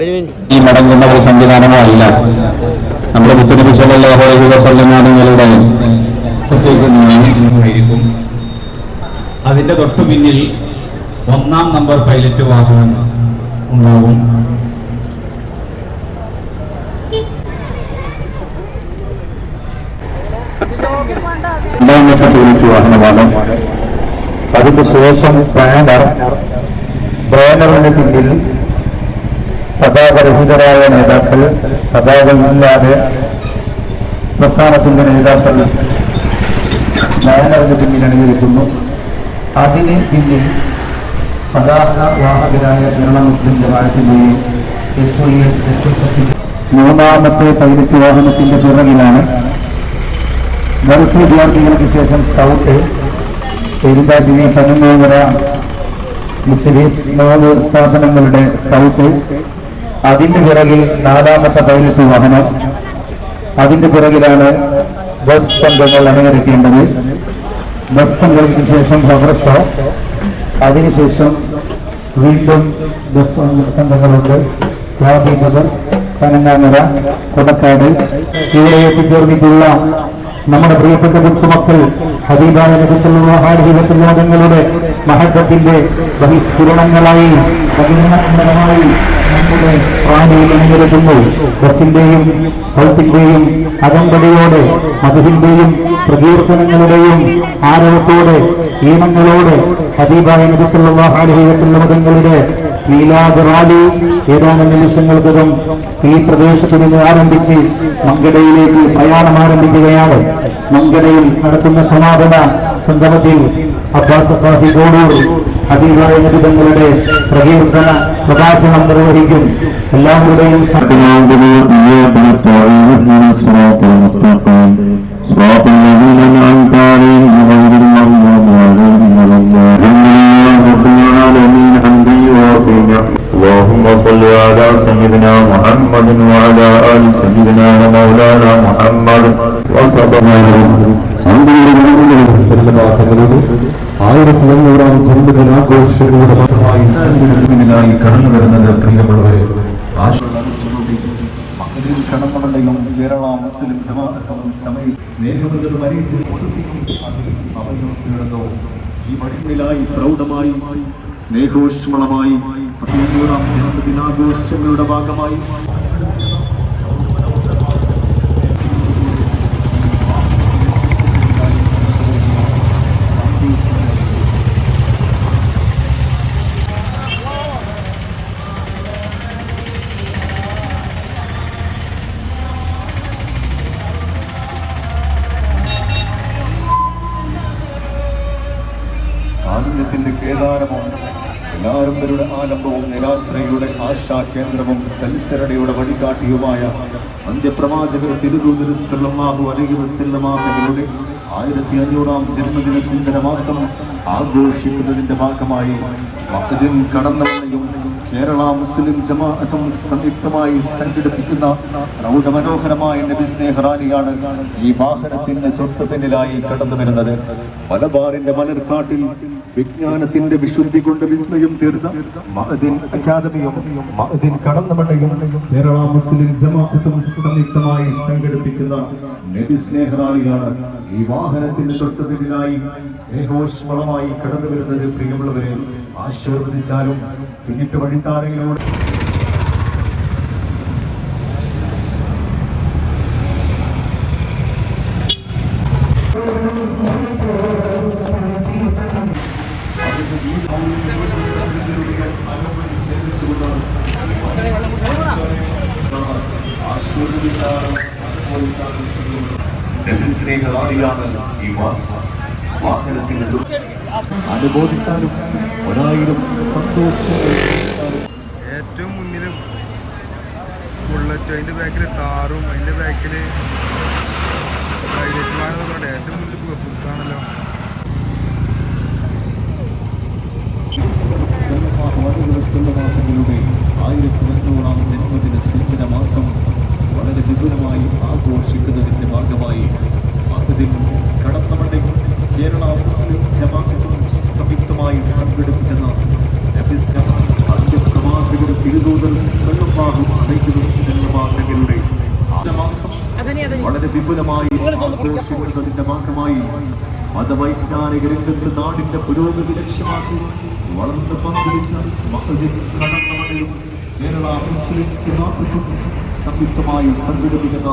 ഈ മടങ്ങുന്ന ഒരു സംവിധാനമല്ല നമ്മുടെ മുത്തനബി സല്ലല്ലാഹു അലൈഹി അതിന്റെ തൊട്ടു പിന്നിൽ ഒന്നാം നമ്പർ പൈലറ്റ് വാഹനം ഉണ്ടാവും. രണ്ടാമത്തെ ടൂറിസ്റ്റ് വാഹനമാണ്. അതിന് ശേഷം ബാനർ ബാനറിന് പിന്നിൽ പതാകരഹിതരായ നേതാക്കൾ പതാകയില്ലാതെ പ്രസ്ഥാനത്തിന്റെ നേതാക്കൾ ബാനറിന് പിന്നിൽ അണിഞ്ഞിരിക്കുന്നു അതിന് പിന്നിൽ പതാക വാഹകരായ Kerala Muslim ജമാഅത്തിന്റെയും S O S S S എഫിന്റെ മൂന്നാമത്തെ പൈലറ്റ് വാഹനത്തിന്റെ പിറകിലാണ് ഗൾഫ് വിദ്യാർത്ഥികൾക്ക് ശേഷം സ്കൗട്ട് പെരുന്താറ്റിനെ പതിമൂന്നര മുസ്ലിം മൂന്ന് സ്ഥാപനങ്ങളുടെ സ്കൗട്ട് അതിന്റെ പിറകിൽ നാലാമത്തെ പൈലറ്റ് വാഹനം. അതിന്റെ പിറകിലാണ് ബസ് സംഘങ്ങൾ അണിനിരക്കേണ്ടത്. ബസ് സംഘങ്ങൾക്ക് ശേഷം ഷോ അതിനുശേഷം വീണ്ടും ബസ് സംഘങ്ങളുണ്ട്. യാദീപത് പനങ്ങാങ്ങര കൊടക്കാട്. ഇവിടെ എത്തിച്ചേർന്നിട്ടുള്ള നമ്മുടെ പ്രിയപ്പെട്ട മുൻസുമക്കൾ ഹബീബായ നബി സല്ലല്ലാഹു അലൈഹി വസല്ലം തങ്ങളുടെ മഹത്വത്തിന്റെ ബഹിസ്ഫുരണങ്ങളായി ബഹിർണമായി നമ്മുടെ പ്രാണിയിൽ അണിനിരത്തുന്നു. ബത്തിന്റെയും സ്ഥലത്തിന്റെയും അകമ്പടിയോടെ മധുവിന്റെയും പ്രകീർത്തനങ്ങളുടെയും ആരവത്തോടെ ഈണങ്ങളോടെ ഹബീബായ നബി സല്ലല്ലാഹു അലൈഹി വസല്ലം തങ്ങളുടെ മീലാദ് റാലി ഏതാനും നിമിഷങ്ങൾക്കകം ഈ പ്രദേശത്ത് നിന്ന് ആരംഭിച്ച് മങ്കടയിലേക്ക് പ്രയാണം ആരംഭിക്കുകയാണ്. മങ്കടയിൽ നടക്കുന്ന സമാപന സംഗമത്തിൽ അബ്ബാസ് അബ്ബാസി ഗോഡൂർ അതീവായ നബിതങ്ങളുടെ പ്രകീർത്തന പ്രകാശനം നിർവഹിക്കും. എല്ലാവരുടെയും على سيدنا محمد وعلى آل سيدنا ومولانا محمد ആയിരത്തി അഞ്ഞൂറാം ജന്മദിനാഘോഷങ്ങളുടെ ഭാഗമായി സന്നിധിയിലായി കടന്നു വരുന്നത് പ്രിയമുള്ളവരെ മക്കളിൽ കടന്നുണ്ടെങ്കിലും കേരള മുസ്ലിം ജമാഅത്തും സമയ സ്നേഹമെന്നത് മരിച്ച് അവയോർത്തിടതോ ഈ മടിമിലായി പ്രൗഢമായി സ്നേഹോഷ്മളമായി പതിനൂറാം ദിനാഘോഷങ്ങളുടെ ഭാഗമായി ആലംബവും നിരാശ്രയുടെ ആശാ കേന്ദ്രവും സൽസരണയുടെ വഴികാട്ടിയുമായ അന്ത്യപ്രവാചകർ തിരുദൂതർ സല്ലല്ലാഹു അലൈഹി വസല്ലമ തങ്ങളുടെ ആയിരത്തി അഞ്ഞൂറാം ജന്മദിന സുന്ദരമാസം ആഘോഷിക്കുന്നതിന്റെ ഭാഗമായി കടന്നവണ്ണയും കേരള മുസ്ലിം ജമാഅത്തും സംയുക്തമായി സംഘടിപ്പിക്കുന്ന പ്രൗഢമനോഹരമായ നബി സ്നേഹ റാലിയാണ് ഈ വാഹനത്തിന് തൊട്ടു പിന്നിലായി കടന്നു വരുന്നത് മലബാറിന്റെ മലർക്കാട്ടിൽ വിജ്ഞാനത്തിന്റെ വിശുദ്ധി കൊണ്ട് വിസ്മയം തീർത്ത മഹദിൻ അക്കാദമിയും മഹദിൻ കടന്നമണ്ണയും കേരള മുസ്ലിം ജമാഅത്തും സംയുക്തമായി സംഘടിപ്പിക്കുന്ന നബി സ്നേഹ റാലിയാണ് ഈ വാഹനത്തിന് തൊട്ടു പിന്നിലായി സ്നേഹോഷ്മളമായി കടന്നു വരുന്നത് പ്രിയമുള്ളവരെ ആശീർവദിച്ചാലും പിന്നിട്ട് വഴിത്താരയിലൂടെ. ഈ വാഹനത്തിന് അനുബോധിച്ചാലും ഒരായിരം സന്തോഷങ്ങൾ ഏറ്റവും മുന്നിലും ബുള്ളറ്റ് അതിന്റെ ബാക്കിൽ താറും. അതിന്റെ ബാക്കിൽ ഏറ്റവും മുന്നിൽ ബസ്സാണല്ലോ യുടെ ആയിരത്തി അഞ്ഞൂറാം ജന്മദിന സുന്ദര മാസം വളരെ വിപുലമായി ആഘോഷിക്കുന്നതിന്റെ ഭാഗമായി അതിൽ കടന്നമണ്ടെ കേരള മുസ്ലിം ജമാഅത്തും സംയുക്തമായി സംഘടിപ്പിക്കുന്ന നബിസ് അന്ത്യപ്രവാചകർ തിരുദൂതർ സ്വല്ലല്ലാഹു അലൈഹി വസല്ലമ തങ്ങളുടെ വളരെ വിപുലമായി ആഘോഷിക്കുന്നതിന്റെ ഭാഗമായി മതവൈജ്ഞാനിക രംഗത്ത് നാടിന്റെ പുരോഗതി ലക്ഷ്യമാക്കി വളർന്ന് പങ്കുവച്ച കേരള മുസ്ലിം സംയുക്തമായി സംഘടിപ്പിക്കുന്ന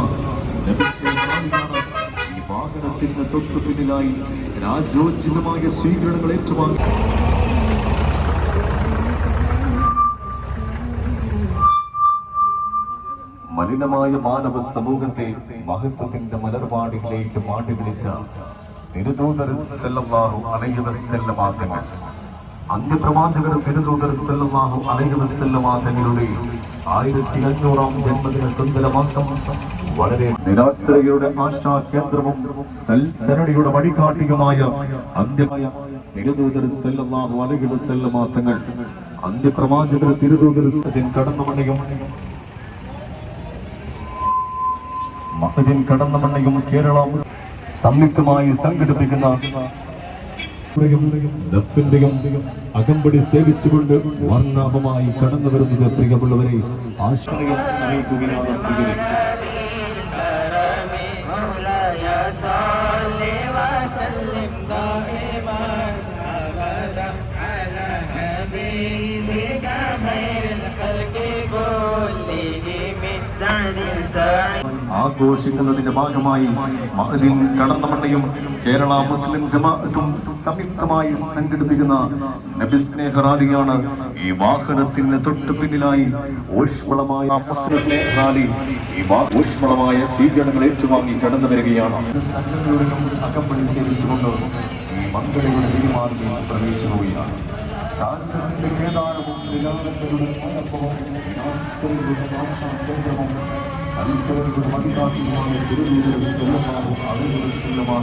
തൊട്ടു പിന്നിലായി രാജോചിതമായ സ്വീകരണങ്ങൾ ഏറ്റുവാങ്ങി മലിനമായ മാനവ സമൂഹത്തെ മഹത്വത്തിന്റെ മലർവാടികളിലേക്ക് മാണ്ടി വിളിച്ച തിരുദൂതർ സല്ലല്ലാഹു അലൈഹി വസല്ലമ തങ്ങൾ അന്ത്യപ്രവാചകർ തിരുദൂതർ സല്ലല്ലാഹു അലൈഹി വസല്ലമ തങ്ങളുടെ ആയിരത്തി അഞ്ഞൂറാം ജന്മദിന സുന്ദര മാസം വളരെ നിരാശ്രയുടെ ആശാ കേന്ദ്രവും സൽസരണിയുടെ വഴികാട്ടിയുമായ അന്ത്യമായ തിരുദൂതർ സല്ലല്ലാഹു അലൈഹി വസല്ലമ തങ്ങൾ അന്ത്യപ്രവാചകർ തിരുദൂതർ കടന്നുമണിയും മഹദിൻ കടന്നമണ്ണയും കേരള സംയുക്തമായി സംഘടിപ്പിക്കുന്ന അകമ്പടി സേവിച്ചുകൊണ്ട് വർണാഭമായി കടന്നു വരുന്നത് പ്രിയമുള്ളവരെ ആശ്രയം അറിയിക്കുകയാണ് ആഘോഷിക്കുന്നതിന്റെ ഭാഗമായി മഹദിൻ കടന്നമണ്ണയും കേരള മുസ്ലിം ജമാഅത്തും സംയുക്തമായി സംഘടിപ്പിക്കുന്ന നബിസ്നേഹ റാലിയാണ് ഈ വാഹനത്തിന് തൊട്ട് പിന്നിലായി ഊഷ്മളമായ മുസ്ലിം റാലി ഈ ഊഷ്മളമായ സ്വീകരണങ്ങൾ ഏറ്റുവാങ്ങി കടന്നു വരികയാണ്. അകമ്പടി സേവിച്ചുകൊണ്ട് മംഗളയുടെ തിരുമാർഗം പ്രവേശിച്ചു പോവുകയാണ്.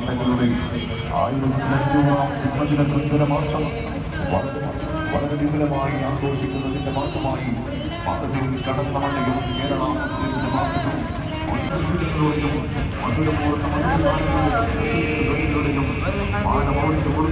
തങ്ങളുടെ ആയിരത്തി അഞ്ഞൂറാം ജന്മദിന സുന്ദര മാസം വളരെ വിപുലമായി ആഘോഷിക്കുന്നതിന്റെ ഭാഗമായി മഹദിൽ കടന്നമണ്ണയും കേരള മുസ്ലിം ഒറ്റപ്പെടുത്തലോടെയും മധുരപൂർണ മധുരമാനങ്ങളുടെയും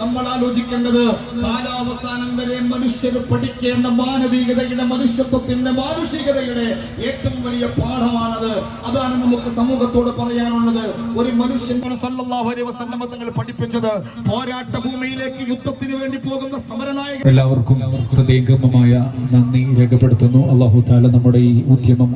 നമ്മൾ ആലോചിക്കേണ്ടത് കാലാവസാനം വരെ മനുഷ്യർ പഠിക്കേണ്ട മാനവികതയുടെ മനുഷ്യത്വത്തിന്റെ മാനുഷികതയുടെ ഏറ്റവും വലിയ പാഠമാണത്. അതാണ് നമുക്ക് സമൂഹത്തോട് പറയാനുള്ളത്. ഒരു മനുഷ്യൻ തങ്ങൾ പഠിപ്പിച്ചത് പോരാട്ട ഭൂമിയിലേക്ക് യുദ്ധത്തിന് വേണ്ടി പോകുന്ന സമരനായകൻ. എല്ലാവർക്കും ഹൃദയംഗമമായ നന്ദി രേഖപ്പെടുത്തുന്നു. അള്ളാഹു താല നമ്മുടെ ഈ ഉദ്യമം